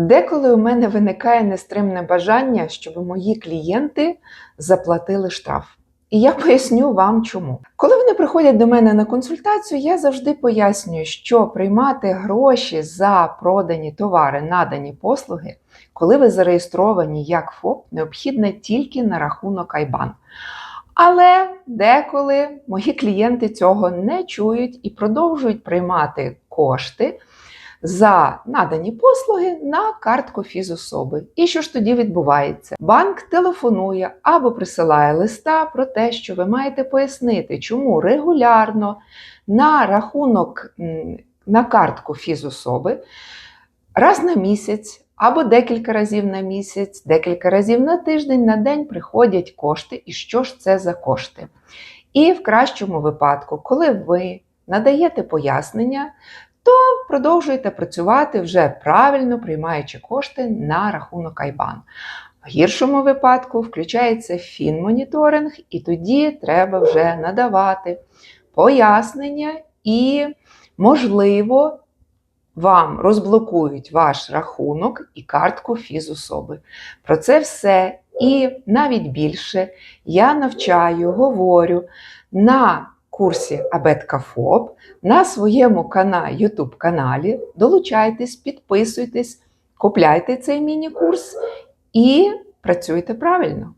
Деколи у мене виникає нестримне бажання, щоб мої клієнти заплатили штраф. І я поясню вам чому. Коли вони приходять до мене на консультацію, я завжди пояснюю, що приймати гроші за продані товари, надані послуги, коли ви зареєстровані як ФОП, необхідно тільки на рахунок IBAN. Але деколи мої клієнти цього не чують і продовжують приймати кошти за надані послуги на картку фізособи. І що ж тоді відбувається? Банк телефонує або присилає листа про те, що ви маєте пояснити, чому регулярно на рахунок на картку фізособи раз на місяць. Або декілька разів на місяць, декілька разів на тиждень, на день приходять кошти. І що ж це за кошти? І в кращому випадку, коли ви надаєте пояснення, то продовжуєте працювати вже правильно приймаючи кошти на рахунок IBAN. В гіршому випадку включається фінмоніторинг, і тоді треба вже надавати пояснення і, можливо, вам розблокують ваш рахунок і картку фізособи. Про це все і навіть більше я навчаю, говорю на курсі Абеткафоб на своєму каналі, YouTube каналі. Долучайтесь, підписуйтесь, купляйте цей міні-курс і працюйте правильно.